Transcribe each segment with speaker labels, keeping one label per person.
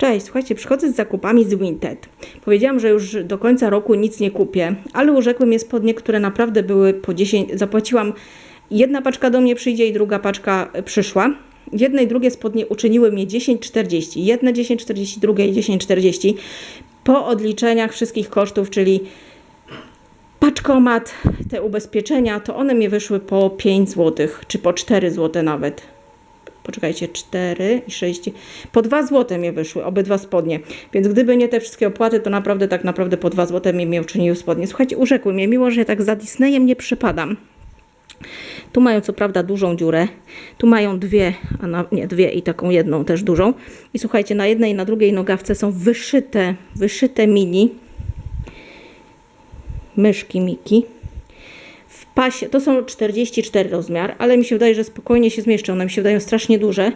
Speaker 1: Cześć, słuchajcie, przychodzę z zakupami z Winted. Powiedziałam, że już do końca roku nic nie kupię, ale urzekły mnie spodnie, które naprawdę były po 10. Zapłaciłam, jedna paczka do mnie przyjdzie i druga paczka y, przyszła. Jedne i drugie spodnie uczyniły mnie 10,40. Jedne 10,40, drugie 10,40. Po odliczeniach wszystkich kosztów, czyli paczkomat, te ubezpieczenia, to one mi wyszły po 5 zł, czy po 4 zł nawet. Poczekajcie, 4 i 6. Po 2 zł mi wyszły obydwa spodnie. Więc gdyby nie te wszystkie opłaty, to naprawdę tak naprawdę po 2 zł mi, mi uczyniły spodnie. Słuchajcie, urzekły mnie, miło, że ja tak za Disneyem nie przypadam. Tu mają co prawda dużą dziurę. Tu mają dwie, a na, nie dwie i taką jedną też dużą. I słuchajcie, na jednej i na drugiej nogawce są wyszyte, wyszyte mini myszki Miki. Pasie, to są 44 rozmiar, ale mi się wydaje, że spokojnie się zmieszczą. One mi się wydają strasznie duże.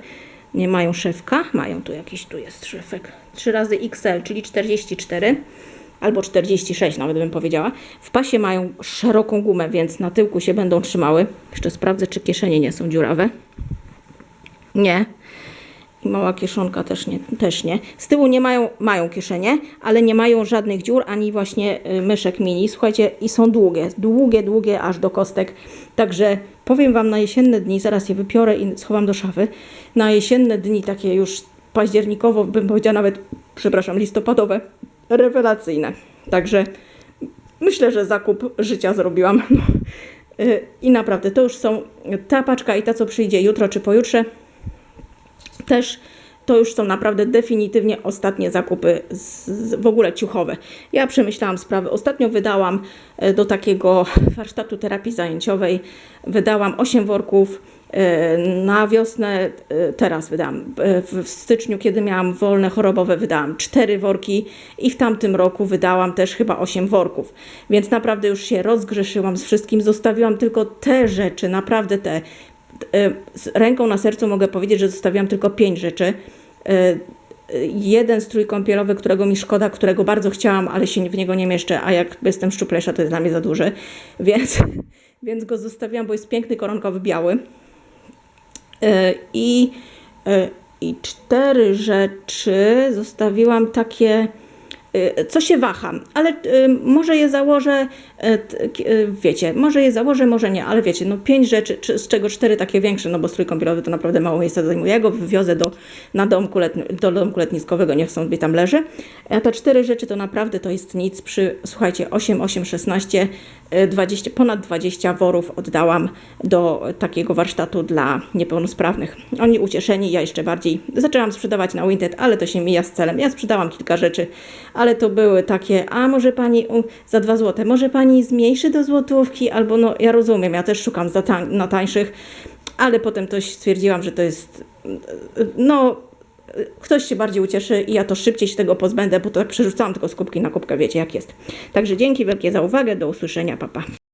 Speaker 1: Nie mają szewka, mają tu jakiś, tu jest szewek. 3 razy XL, czyli 44 albo 46 nawet bym powiedziała. W pasie mają szeroką gumę, więc na tyłku się będą trzymały. Jeszcze sprawdzę, czy kieszenie nie są dziurawe. Nie. Mała kieszonka też nie, też nie. Z tyłu nie mają, mają kieszenie, ale nie mają żadnych dziur, ani właśnie y, myszek mini. Słuchajcie, i są długie, długie, długie, aż do kostek. Także powiem Wam na jesienne dni, zaraz je wypiorę i schowam do szafy. Na jesienne dni, takie już październikowo, bym powiedziała nawet, przepraszam, listopadowe, rewelacyjne. Także myślę, że zakup życia zrobiłam. Y, I naprawdę, to już są ta paczka i ta, co przyjdzie jutro czy pojutrze też to już są naprawdę definitywnie ostatnie zakupy z, z, w ogóle ciuchowe. Ja przemyślałam sprawę. Ostatnio wydałam e, do takiego warsztatu terapii zajęciowej wydałam 8 worków. e, Na wiosnę e, teraz wydałam. W styczniu, kiedy miałam wolne chorobowe, wydałam 4 worki i w tamtym roku wydałam też chyba 8 worków. Więc naprawdę już się rozgrzeszyłam z wszystkim. Zostawiłam tylko te rzeczy, naprawdę te z ręką na sercu mogę powiedzieć, że zostawiłam tylko pięć rzeczy. E, e, Jeden strój kąpielowy, którego mi szkoda, którego bardzo chciałam, ale się w niego nie mieszczę, a jak jestem szczuplejsza, to jest dla mnie za duży, więc, więc go zostawiłam, bo jest piękny, koronkowy, biały. I, I cztery rzeczy zostawiłam takie, co się waham, ale e, może je założę, e, wiecie, może je założę, może nie, ale wiecie, no pięć rzeczy, czy- z czego cztery takie większe, no bo strój kąpielowy to naprawdę mało miejsca zajmuje. Ja go wywiozę do, na domku letni, do domku letniskowego, niech sobie tam leży. A te cztery rzeczy to naprawdę to jest nic przy, słuchajcie, 8, 8, 16, e, 20, ponad 20 worów oddałam do takiego warsztatu dla niepełnosprawnych. Oni ucieszeni, ja jeszcze bardziej. Zaczęłam sprzedawać na Winted, ale to się mija z celem. Ja sprzedałam kilka rzeczy, ale to były takie, a może pani za 2 złote, może pani zmniejszy do złotówki, albo no ja rozumiem, ja też szukam za tań, na tańszych, ale potem to stwierdziłam, że to jest, no ktoś się bardziej ucieszy i ja to szybciej się tego pozbędę, bo to przerzucałam tylko z kubki na kubkę, wiecie jak jest. Także dzięki wielkie za uwagę, do usłyszenia, papa.